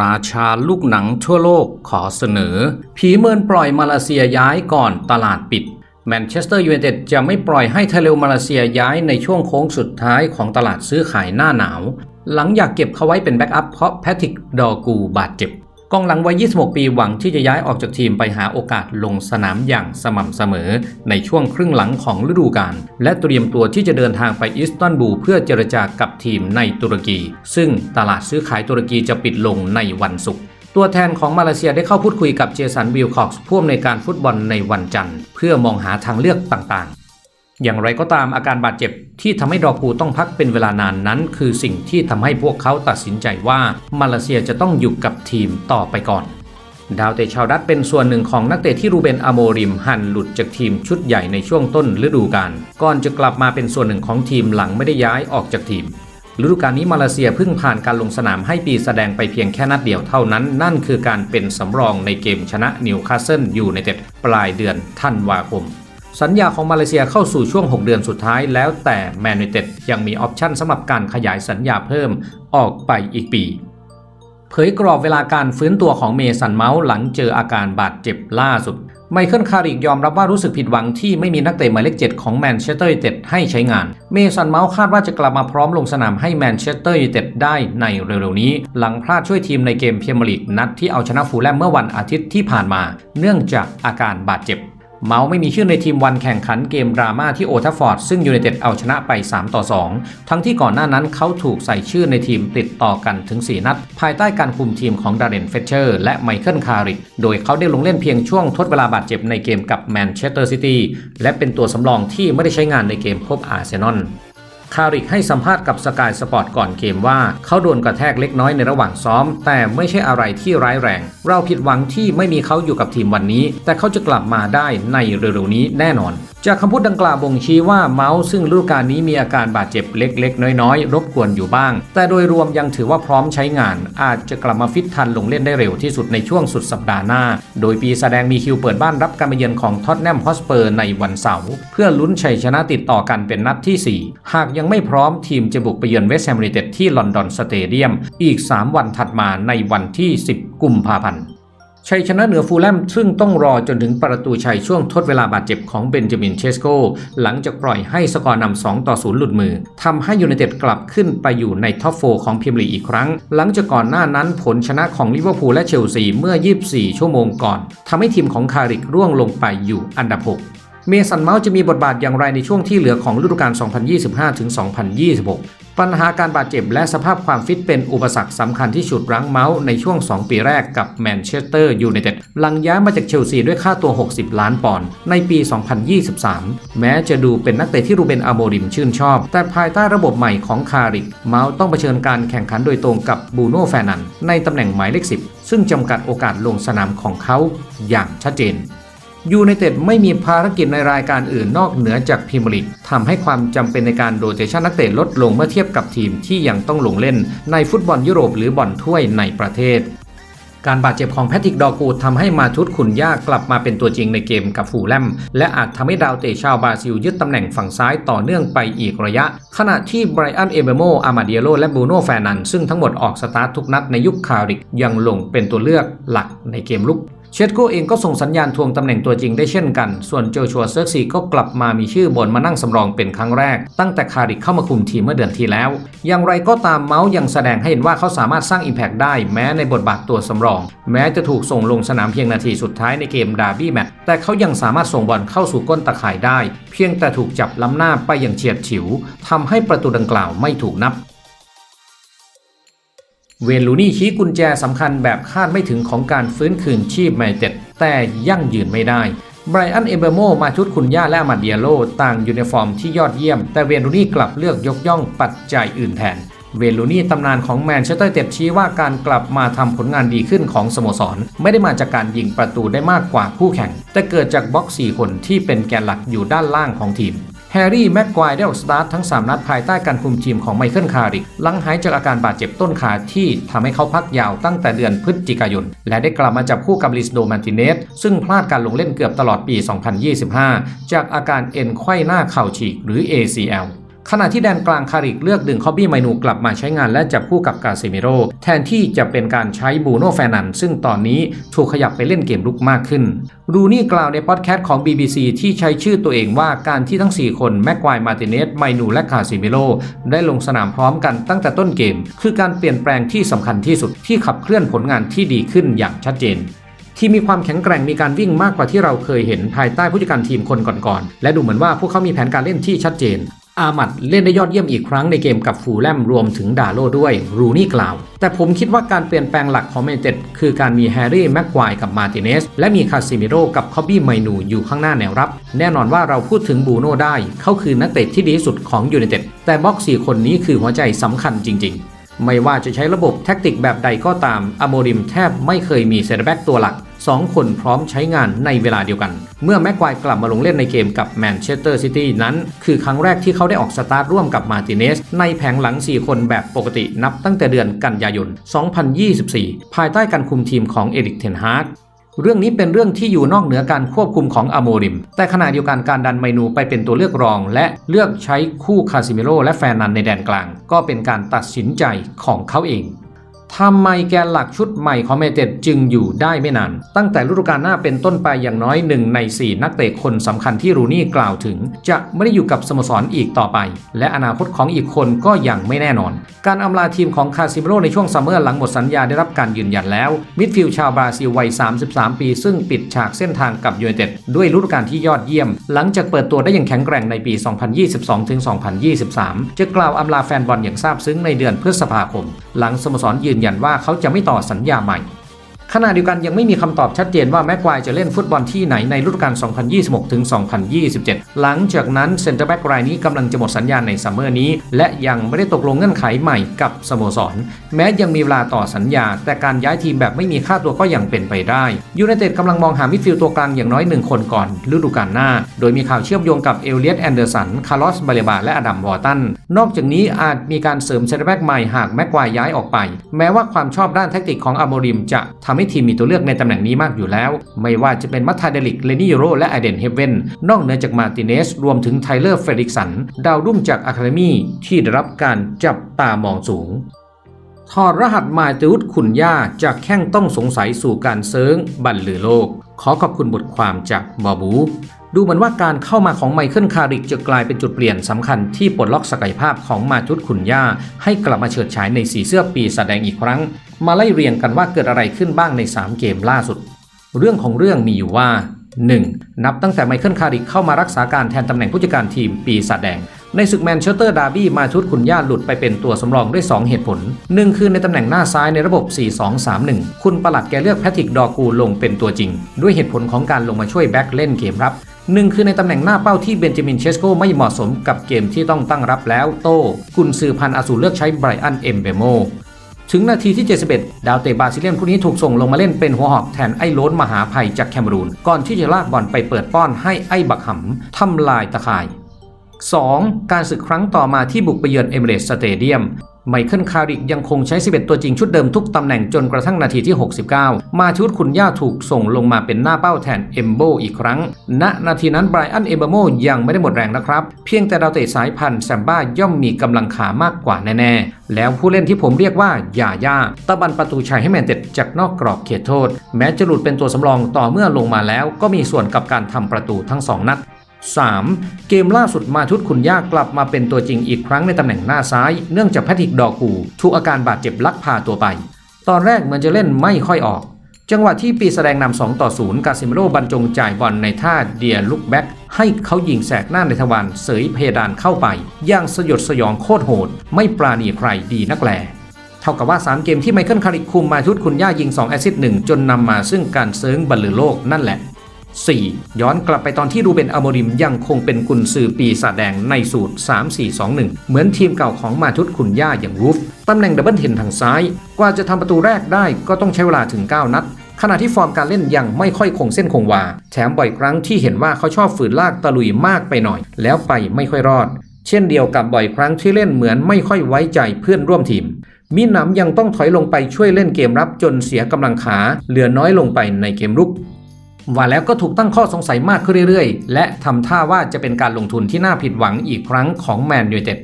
ราชาลูกหนังทั่วโลกขอเสนอ ผีเมินปล่อยมาเลเซียย้ายก่อนตลาดปิด แมนเชสเตอร์ยูไนเต็ดจะไม่ปล่อยให้ทะเลมาเลเซียย้ายในช่วงโค้งสุดท้ายของตลาดซื้อขายหน้าหนาว หลังอยากเก็บเขาไว้เป็นแบ็กอัพเพราะแพทริกดอกูบาดเจ็บ กองหลังวัย 26 ปีหวังที่จะย้ายออกจากทีมไปหาโอกาสลงสนามอย่างสม่ำเสมอ ในช่วงครึ่งหลังของฤดูกาลและเตรียมตัวที่จะเดินทางไปอิสตันบูลเพื่อเจรจากับทีมในตุรกี ซึ่งตลาดซื้อขายตุรกีจะปิดลงในวันศุกร์ตัวแทนของมาเลเซียได้เข้าพูดคุยกับเจสันวิลคอกส์ผู้อำนวยการฟุตบอลในวันจันทร์ เพื่อมองหาทางเลือกต่าง อย่างไรก็ตามอาการบาดเจ็บที่ทำให้ดอกูต้องพักเป็นเวลานานนั้น คือสิ่งที่ทำให้พวกเขาตัดสินใจว่ามาเลเซียจะต้องอยู่กับทีมต่อไปก่อน ดาวเตะชาวดัตเป็นส่วนหนึ่งของนักเตะที่รูเบนอโมริมหันหลุดจากทีมชุดใหญ่ในช่วงต้นฤดูกาลก่อนจะกลับมาเป็นส่วนหนึ่งของทีมหลังไม่ได้ย้ายออกจากทีมฤดูกาลนี้มาเลเซียเพิ่งผ่านการลงสนามให้ปีแสดงไปเพียงแค่นัดเดียวเท่านั้น นั่นคือการเป็นสำรองในเกมชนะนิวคาสเซิลอยูไนเต็ดปลายเดือนธันวาคม สัญญาของมาเลเซียเข้าสู่ช่วง 6 เดือนสุดท้ายแล้วแต่แมนยูเต็ดยังมีออปชันสำหรับการขยายสัญญาเพิ่มออกไปอีกปี เผยกรอบเวลาการฟื้นตัวของเมสันเมาส์หลังเจออาการบาดเจ็บล่าสุด ไมเคิลคาริกยอมรับว่ารู้สึกผิดหวังที่ไม่มีนักเตะหมายเลขเจ็ดของแมนเชสเตอร์ยูไนเต็ดให้ใช้งาน เมสันเมาส์คาดว่าจะกลับมาพร้อมลงสนามให้แมนเชสเตอร์ยูไนเต็ดได้ในเร็วๆนี้ หลังพลาดช่วยทีมในเกมเพียร์ลีกนัดที่เอาชนะฟูลแลมเมื่อวันอาทิตย์ที่ผ่านมา เนื่องจากอาการบาดเจ็บ เมาไม่มีชื่อในทีมวันแข่งขันเกมดราม่าที่โอทัฟฟอร์ดซึ่งยูไนเต็ดเอาชนะไป 3 ต่อ 2 ทั้งที่ก่อนหน้านั้นเขาถูกใส่ชื่อในทีมติดต่อกันถึง 4 นัด ภายใต้การคุมทีมของดาร์เรนเฟเชอร์และไมเคิลคาริกโดยเขาได้ลงเล่นเพียงช่วงทดเวลาบาดเจ็บในเกมกับแมนเชสเตอร์ซิตี้และเป็นตัวสำรองที่ไม่ได้ใช้งานในเกมพบอาร์เซนอล คาริกให้สัมภาษณ์กับสกายสปอร์ตก่อนเกมว่า เขาโดนกระแทกเล็กน้อยในระหว่างซ้อม แต่ไม่ใช่อะไรที่ร้ายแรง เราผิดหวังที่ไม่มีเขาอยู่กับทีมวันนี้ แต่เขาจะกลับมาได้ในเร็วๆนี้แน่นอนจากคำพูดดังกล่าวบ่งชี้ว่าเมาส์ซึ่งฤดูกาลนี้มีอาการบาดเจ็บเล็ก ๆ น้อย ๆ รบกวนอยู่บ้าง แต่โดยรวมยังถือว่าพร้อมใช้งาน อาจจะกลับมาฟิตทันลงเล่นได้เร็วที่สุดในช่วงสุดสัปดาห์หน้า โดยปีแสดงมีคิวเปิดบ้านรับการมาเยือนของท็อตแนมฮอสเปอร์ในวันเสาร์เพื่อลุ้นชัยชนะติดต่อกันเป็นนัดที่ 4 หากยังไม่พร้อมทีมจะบุกไปเยือนเวสต์แฮมยูไนเต็ดที่ลอนดอนสเตเดียมอีก 3 วันถัดมาในวันที่ 10 กุมภาพันธ์ ชัยชนะเหนือฟูลแลมซึ่งต้องรอจนถึงประตูชัยช่วงทดเวลาบาดเจ็บของเบนจามินเชสโก หลังจากปล่อยให้สกอร์นำ2ต่อ0หลุดมือทำให้ยูไนเต็ดกลับขึ้นไปอยู่ในท็อปโฟของพรีเมียร์ลีกอีกครั้ง หลังจากก่อนหน้านั้นผลชนะของลิเวอร์พูลและเชลซีเมื่อ 24 ชั่วโมงก่อนทำให้ทีมของคาริกร่วงลงไปอยู่อันดับ 6 เมสันเมาส์จะมีบทบาทอย่างไรในช่วงที่เหลือของฤดูกาล 2025-2026 ปัญหาการบาดเจ็บและสภาพความฟิตเป็นอุปสรรคสำคัญที่ฉุดรั้งเมาส์ในช่วง 2 ปีแรกกับแมนเชสเตอร์ยูไนเต็ดหลังย้ายมาจากเชลซีด้วยค่าตัว 60 ล้านปอนด์ในปี 2023 แม้จะดูเป็นนักเตะที่รูเบนอโมริมชื่นชอบ แต่ภายใต้ระบบใหม่ของคาริกเมาส์ต้องเผชิญการแข่งขันโดยตรงกับบูโน่แฟนันในตำแหน่งหมายเลข 10 ซึ่งจำกัดโอกาสลงสนามของเขาอย่างชัดเจน ยูไนเต็ดไม่มีภารกิจในรายการอื่นนอกเหนือจากพรีเมียร์ลีกทำให้ความจำเป็นในการโรเตชันนักเตะลดลงเมื่อเทียบกับทีมที่ยังต้องลงเล่นในฟุตบอลยุโรปหรือบอลถ้วยในประเทศ การบาดเจ็บของแพทริกดอกูทำให้มาทุตขุนยากกลับมาเป็นตัวจริงในเกมกับฟูลแลม และอาจทำให้ดาวเตะชาวบราซิลยึดตำแหน่งฝั่งซ้ายต่อเนื่องไปอีกระยะ ขณะที่ไบรอันเอเบโมอามาเดียโลและบูโนแฟนันซึ่งทั้งหมดออกสตาร์ททุกนัดในยุคคาริกยังลงเป็นตัวเลือกหลักในเกมลุก เชดโกเองก็ส่งสัญญาณทวงตำแหน่งตัวจริงได้เช่นกัน ส่วนโจชัวเซิร์กซีก็กลับมามีชื่อบนมานั่งสำรองเป็นครั้งแรก ตั้งแต่คาริกเข้ามาคุมทีมเมื่อเดือนที่แล้ว อย่างไรก็ตามเมาส์ยังแสดงให้เห็นว่าเขาสามารถสร้างอิมแพกได้แม้ในบทบาทตัวสำรอง แม้จะถูกส่งลงสนามเพียงนาทีสุดท้ายในเกมดาร์บี้แมตช์แต่เขายังสามารถส่งบอลเข้าสู่ก้นตะข่ายได้ เพียงแต่ถูกจับล้ำหน้าไปอย่างเฉียดฉิวทำให้ประตูดังกล่าวไม่ถูกนับ เวย์นลูนี่ชี้กุญแจสำคัญแบบคาดไม่ถึงของการฟื้นคืนชีพแมนเต็ดแต่ยั่งยืนไม่ได้ไบรอัน เอเบโม มาชุดคุณย่าและอามาเดียโล ต่างยูนิฟอร์มที่ยอดเยี่ยม แต่เวย์นลูนี่กลับเลือกยกย่องปัจจัยอื่นแทน เวย์นลูนี่ตำนานของแมนเชสเตอร์เต็ดชี้ว่าการกลับมาทำผลงานดีขึ้นของสโมสร ไม่ได้มาจากการยิงประตูได้มากกว่าคู่แข่ง แต่เกิดจากบล็อก 4 คนที่เป็นแกนหลักอยู่ด้านล่างของทีม แฮร์รี่แม็กควายได้ออกสตาร์ททั้ง 3 นัดภายใต้การคุมทีมของไมเคิลคาริกหลังหายจากอาการบาดเจ็บต้นขาที่ทำให้เขาพักยาวตั้งแต่เดือนพฤศจิกายน และได้กลับมาจับคู่กับลิสโดมาร์ติเนสซึ่งพลาดการลงเล่นเกือบตลอดปี 2025 จากอาการเอ็นไขว้หน้าเข่าฉีกหรือ ACL ขณะที่แดนกลางคาริกเลือกดึงคอบบี้ไมนูกลับมาใช้งานและจับคู่กับกาเซมิโรแทนที่จะเป็นการใช้บูโนแฟนัน ซึ่งตอนนี้ถูกขยับไปเล่นเกมลุกมากขึ้น รูนี่กล่าวในพอดแคสต์ของ BBC ที่ใช้ชื่อตัวเองว่าการที่ทั้ง 4 คนแม็กควายมาติเนสไมนูและคาซิมิโลได้ลงสนามพร้อมกันตั้งแต่ต้นเกม คือการเปลี่ยนแปลงที่สำคัญที่สุดที่ขับเคลื่อนผลงานที่ดีขึ้นอย่างชัดเจนที่มีความแข็งแกร่งมีการวิ่งมากกว่าที่เราเคยเห็นภายใต้ผู้จัดการทีมคนก่อนๆ และดูเหมือนว่าพวกเขามีแผนการเล่นที่ชัดเจน อามัดเล่นได้ยอดเยี่ยมอีกครั้งในเกมกับฟูลแลมรวมถึงดาโลด้วยรูนี่กล่าว แต่ผมคิดว่าการเปลี่ยนแปลงหลักของแมนเต็ดคือการมีแฮร์รี่แม็กควายกับมาติเนสและมีคาซิมิโรกับคอบบี้ไมนูอยู่ข้างหน้าแนวรับ แน่นอนว่าเราพูดถึงบูโน่ได้เขาคือนักเตะที่ดีที่สุดของยูไนเต็ดแต่บล็อกสี่คนนี้คือหัวใจสำคัญจริง ๆ ไม่ว่าจะใช้ระบบแท็กติกแบบใดก็ตามอโมริมแทบไม่เคยมีเซนเตอร์แบ็กตัวหลัก 2 คนพร้อมใช้งานในเวลาเดียวกัน เมื่อแม็กควายกลับมาลงเล่นในเกมกับแมนเชสเตอร์ซิตี้นั้น คือครั้งแรกที่เขาได้ออกสตาร์ทร่วมกับมาติเนสในแผงหลัง 4 คนแบบปกตินับตั้งแต่เดือนกันยายน 2024 ภายใต้การคุมทีมของเอริกเทนฮากเรื่องนี้เป็นเรื่องที่อยู่นอกเหนือการควบคุมของอโมริม แต่ขณะเดียวกันการดันไมนูไปเป็นตัวเลือกรอง และเลือกใช้คู่คาซิเมโรและแฟนนันในแดนกลาง ก็เป็นการตัดสินใจของเขาเอง ทำไมแกนหลักชุดใหม่ของเมเต็ดจึงอยู่ได้ไม่นาน ตั้งแต่ฤดูกาลหน้าเป็นต้นไปอย่างน้อยหนึ่งใน 4 นักเตะคนสำคัญที่รูนี่กล่าวถึง จะไม่ได้อยู่กับสโมสรอีกต่อไป และอนาคตของอีกคนก็ยังไม่แน่นอน การอำลาทีมของคาซิเมโรในช่วงซัมเมอร์หลังหมดสัญญาได้รับการยืนยันแล้ว มิดฟิลด์ชาวบราซิลวัย 33 ปี ซึ่งปิดฉากเส้นทางกับยูไนเต็ดด้วยฤดูกาลที่ยอดเยี่ยม หลังจากเปิดตัวได้อย่างแข็งแกร่งในปี 2022-2023 จะกล่าวอำลาแฟนบอลอย่างซาบซึ้งในเดือนพฤษภาคม หลังสโมสรยืนยันว่าเขาจะไม่ต่อสัญญาใหม่ ขณะเดียวกันยังไม่มีคำตอบชัดเจนว่าแม็กควายจะเล่นฟุตบอลที่ไหนในฤดูกาล 2026 ถึง 2027 หลังจากนั้นเซ็นเตอร์แบ็กรายนี้กำลังจะหมดสัญญาในซัมเมอร์นี้ และยังไม่ได้ตกลงเงื่อนไขใหม่กับสโมสร แม้ยังมีเวลาต่อสัญญา แต่การย้ายทีมแบบไม่มีค่าตัวก็ยังเป็นไปได้ยูไนเต็ดกำลังมองหามิดฟิลด์ตัวกลางอย่างน้อยหนึ่งคนก่อนฤดูกาลหน้า โดยมีข่าวเชื่อมโยงกับเอลเลียตแอนเดอร์สัน คาร์ลอส บาเลบา และอดัมวอร์ตัน นอกจากนี้อาจมีการเสริมเซนเตอร์แบ็กใหม่หากแม็กควายย้ายออกไป แม้ว่าความชอบด้านแทคติกของอาโมริมจะทำให้ทีมมีตัวเลือกในตำแหน่งนี้มากอยู่แล้ว ไม่ว่าจะเป็นมัททาเดลิก เลนิโร และไอเดนเฮเวนนอกเหนือจากมาติเนส รวมถึงไทเลอร์เฟรดิกสัน ดาวรุ่งจากอะคาเดมีที่ได้รับการจับตามองสูงถอดรหัสมายติวุฒขุนย่าจากแข้งต้องสงสัยสู่การเซิงบันลือโลก ขอขอบคุณบทความจากบอบู ดูเหมือนว่าการเข้ามาของไมเคิลคาริกจะกลายเป็นจุดเปลี่ยนสำคัญที่ปลดล็อกศักยภาพของมาทุตขุนย่า ให้กลับมาเฉิดฉายในสีเสื้อปีแสดงอีกครั้ง มาไล่เรียงกันว่าเกิดอะไรขึ้นบ้างใน 3 เกมล่าสุด เรื่องของเรื่องมีอยู่ว่า 1. นับตั้งแต่ไมเคิลคาริกเข้ามารักษาการแทนตำแหน่งผู้จัดการทีมปีศาจแดงในศึกแมนเชสเตอร์ดาร์บี้มาชุดขุนย่าหลุดไปเป็นตัวสำรองด้วย 2 เหตุผล 1 คือในตำแหน่งหน้าซ้ายในระบบ 4-2-3-1 คุณประหลัดแกเลือกแพทริกดอกูลงเป็นตัวจริง ด้วยเหตุผลของการลงมาช่วยแบ็กเล่นเกมรับ หนึ่งคือในตำแหน่งหน้าเป้าที่เบนจามินเชสโกไม่เหมาะสมกับเกมที่ต้องตั้งรับแล้วโต้กุนซือพันอาสูรเลือกใช้ไบรอันเอมเบโมถึงนาทีที่ 71 ดาวเตะบาซิเลียนผู้นี้ถูกส่งลงมาเล่นเป็นหัวหอกแทนไอ้ล้นมหาภัยจากแคมรูน ก่อนที่จะลากบอลไปเปิดป้อนให้ไอ้บักหำทำลายตะข่าย 2. การศึกครั้งต่อมาที่บุกไปเยือนเอมิเรตสเตเดียม ไมเคิลคาริกยังคงใช้ 11 ตัวจริงชุดเดิมทุกตำแหน่งจนกระทั่งนาทีที่ 69 มาชุดคุณย่าถูกส่งลงมาเป็นหน้าเป้าแทนเอมโบอีกครั้ง ณ นาทีนั้นไบรอันเอมโบโมยังไม่ได้หมดแรงนะครับ เพียงแต่ดาวเตะสายพันธุ์แซมบ้าย่อมมีกำลังขามากกว่าแน่ ๆ แล้วผู้เล่นที่ผมเรียกว่ายาย่าตะบันประตูชัยให้แมนเต็ดจากนอกกรอบเขตโทษ แม้จะหลุดเป็นตัวสำรองต่อเมื่อลงมาแล้ว ก็มีส่วนกับการทำประตูทั้งสองนัด 3. เกมล่าสุดมาทุตคุณย่ากลับมาเป็นตัวจริงอีกครั้งในตำแหน่งหน้าซ้าย เนื่องจากแพทริกดอกูถูกอาการบาดเจ็บลักพาตัวไป ตอนแรกเหมือนจะเล่นไม่ค่อยออก จังหวะที่ปีแสดงนำ2ต่อ0กาซิเมโรบรรจงจ่ายบอลในท่าเดียลุกแบ็กให้เขายิงแสกหน้าในทวารเสยเพดานเข้าไป อย่างสยดสยองโคตรโหด ไม่ปราณีใครดีนักแลเท่ากับว่า 3 เกมที่ไมเคิลคาริกคุมมาทุตคุณย่ายิง2แอซิสต์1จนนำมาซึ่งการเซิงบรรลือโลกนั่นแหละ 4. ย้อนกลับไปตอนที่รูเบนอโมริมยังคงเป็นกุนซือปีศาจแดงในสูตร 3-4-2-1 เหมือนทีมเก่าของมาทุตขุนย่าอย่างรูฟตำแหน่งดับเบิลเทนทางซ้าย กว่าจะทำประตูแรกได้ก็ต้องใช้เวลาถึง 9 นัด ขณะที่ฟอร์มการเล่นยังไม่ค่อยคงเส้นคงวา แถมบ่อยครั้งที่เห็นว่าเขาชอบฝืนลากตะลุยมากไปหน่อย แล้วไปไม่ค่อยรอด เช่นเดียวกับบ่อยครั้งที่เล่นเหมือนไม่ค่อยไว้ใจเพื่อนร่วมทีมมีหนำยังต้องถอยลงไปช่วยเล่นเกมรับจนเสียกำลังขา เหลือน้อยลงไปในเกมรุก ว่าแล้วก็ถูกตั้งข้อสงสัยมากขึ้นเรื่อยๆ และทำท่าว่าจะเป็นการลงทุนที่น่าผิดหวังอีกครั้งของแมนยูไนเต็ด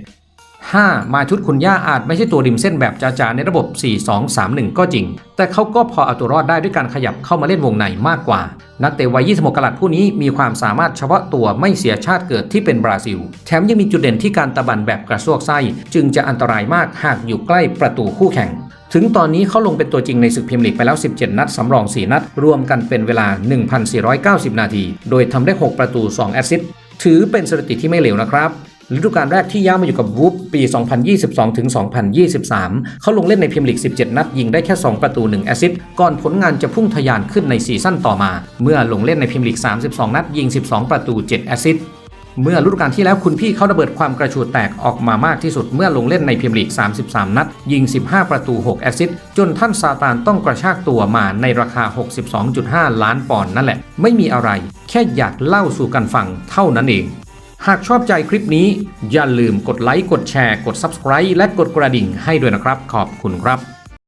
5. มาชุดคุณย่าอาจไม่ใช่ตัวริมเส้นแบบจ๋าๆในระบบ 4-2-3-1 ก็จริง แต่เขาก็พอเอาตัวรอดได้ด้วยการขยับเข้ามาเล่นวงในมากกว่า นักเตะวัย 26กรัตผู้นี้มีความสามารถเฉพาะตัวไม่เสียชาติเกิดที่เป็นบราซิล แถมยังมีจุดเด่นที่การตะบันแบบกระซวกไส้ จึงจะอันตรายมากหากอยู่ใกล้ประตูคู่แข่ง ถึงตอนนี้เขาลงเป็นตัวจริงในศึกพรีเมียร์ลีกไปแล้ว 17 นัดสำรอง 4 นัด รวมกันเป็นเวลา 1,490 นาที โดยทำได้ 6 ประตู 2 แอสซิสต์ถือเป็นสถิติที่ไม่เลวนะครับฤดูกาลแรกที่ย้ายมาอยู่กับวูฟปี 2022 ถึง 2023 เขาลงเล่นในพรีเมียร์ลีก 17 นัดยิงได้แค่ 2 ประตู 1 แอสซิสต์ ก่อนผลงานจะพุ่งทะยานขึ้นในซีซั่นต่อมา เมื่อลงเล่นในพรีเมียร์ลีก 32 นัดยิง 12 ประตู 7 แอสซิสต์ เมื่อฤดูกาลที่แล้วคุณพี่เขาระเบิดความกระชูดแตกออกมามากที่สุดเมื่อลงเล่นในพรีเมียร์ลีก 33 นัด ยิง 15 ประตู 6 แอสซิสต์จนท่านซาตานต้องกระชากตัวมาในราคา 62.5 ล้านปอนด์นั่นแหละ ไม่มีอะไร แค่อยากเล่าสู่กันฟังเท่านั้นเองหากชอบใจคลิปนี้ อย่าลืมกดไลค์ กดแชร์ กด Subscribe และกดกระดิ่งให้ด้วยนะครับ ขอบคุณครับ